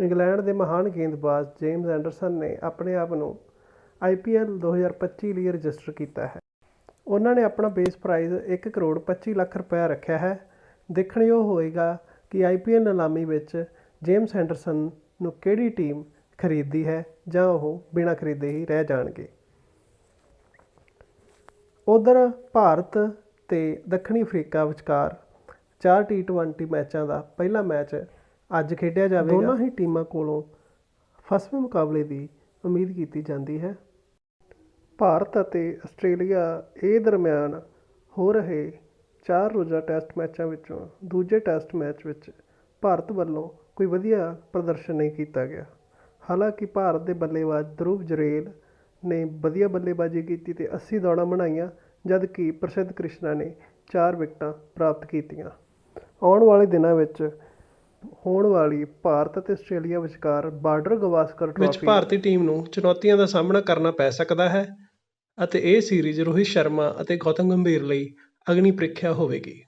England ਦੇ ਮਹਾਨ ਗੇਂਦਬਾਜ਼ James Anderson ਨੇ ਆਪਣੇ ਆਪ ਨੂੰ ਆਈਪੀਐਲ 2025 ਲਈ ਰਜਿਸਟਰ ਕੀਤਾ ਹੈ। ਉਹਨਾਂ ਨੇ ਆਪਣਾ ਬੇਸ ਪ੍ਰਾਈਜ਼ 1 ਕਰੋੜ 25 ਲੱਖ ਰੁਪਏ ਰੱਖਿਆ ਹੈ। ਦੇਖਣਯੋਗ ਹੋਏਗਾ ਕਿ ਆਈਪੀਐਲ ਨਿਲਾਮੀ ਵਿੱਚ ਜੇਮਸ ਐਂਡਰਸਨ ਨੂੰ ਕਿਹੜੀ ਟੀਮ ਖਰੀਦਦੀ ਹੈ ਜਾਂ ਉਹ ਬਿਨਾਂ ਖਰੀਦੇ ਹੀ ਰਹਿ ਜਾਣਗੇ। ਉਧਰ ਭਾਰਤ ਤੇ ਦੱਖਣੀ ਅਫਰੀਕਾ ਵਿਚਕਾਰ ਚਾਰ ਟੀ20 ਮੈਚਾਂ ਦਾ ਪਹਿਲਾ ਮੈਚ ਅੱਜ ਖੇਡਿਆ ਜਾਵੇਗਾ। ਦੋਨਾਂ ਹੀ ਟੀਮਾਂ ਕੋਲੋਂ ਫਸਵੇਂ ਮੁਕਾਬਲੇ ਦੀ ਉਮੀਦ ਕੀਤੀ ਜਾਂਦੀ ਹੈ। ਭਾਰਤ ਅਤੇ ਆਸਟ੍ਰੇਲੀਆ ਇਹ ਦਰਮਿਆਨ ਹੋ ਰਹੇ ਚਾਰ ਰੋਜ਼ਾ ਟੈਸਟ ਮੈਚਾਂ ਵਿੱਚੋਂ ਦੂਜੇ ਟੈਸਟ ਮੈਚ ਵਿੱਚ ਭਾਰਤ ਵੱਲੋਂ ਕੋਈ ਵਧੀਆ ਪ੍ਰਦਰਸ਼ਨ ਨਹੀਂ ਕੀਤਾ ਗਿਆ। ਹਾਲਾਂਕਿ ਭਾਰਤ ਦੇ ਬੱਲੇਬਾਜ਼ ਧਰੁਵ ਜਰੇਲ ਨੇ ਵਧੀਆ ਬੱਲੇਬਾਜ਼ੀ ਕੀਤੀ ਤੇ 80 ਦੌੜਾਂ ਬਣਾਈਆਂ, ਜਦਕਿ ਪ੍ਰਸਿੱਧ ਕ੍ਰਿਸ਼ਨਾ ਨੇ 4 ਵਿਕਟਾਂ ਪ੍ਰਾਪਤ ਕੀਤੀਆਂ। ਆਉਣ ਵਾਲੇ ਦਿਨਾਂ ਵਿੱਚ ਹੋਣ ਵਾਲੀ ਭਾਰਤ ਅਤੇ ਆਸਟ੍ਰੇਲੀਆ ਵਿਚਕਾਰ ਬਾਰਡਰ ਗਵਾਸਕਰ ਵਿੱਚ ਟਰਾਫੀ ਭਾਰਤੀ ਟੀਮ ਨੂੰ ਚੁਣੌਤੀਆਂ ਦਾ ਸਾਹਮਣਾ ਕਰਨਾ ਪੈ ਸਕਦਾ ਹੈ ਅਤੇ ਇਹ ਸੀਰੀਜ਼ ਰੋਹਿਤ ਸ਼ਰਮਾ ਅਤੇ ਗੌਤਮ ਗੰਭੀਰ ਲਈ ਅਗਨੀ ਪ੍ਰੀਖਿਆ ਹੋਵੇਗੀ।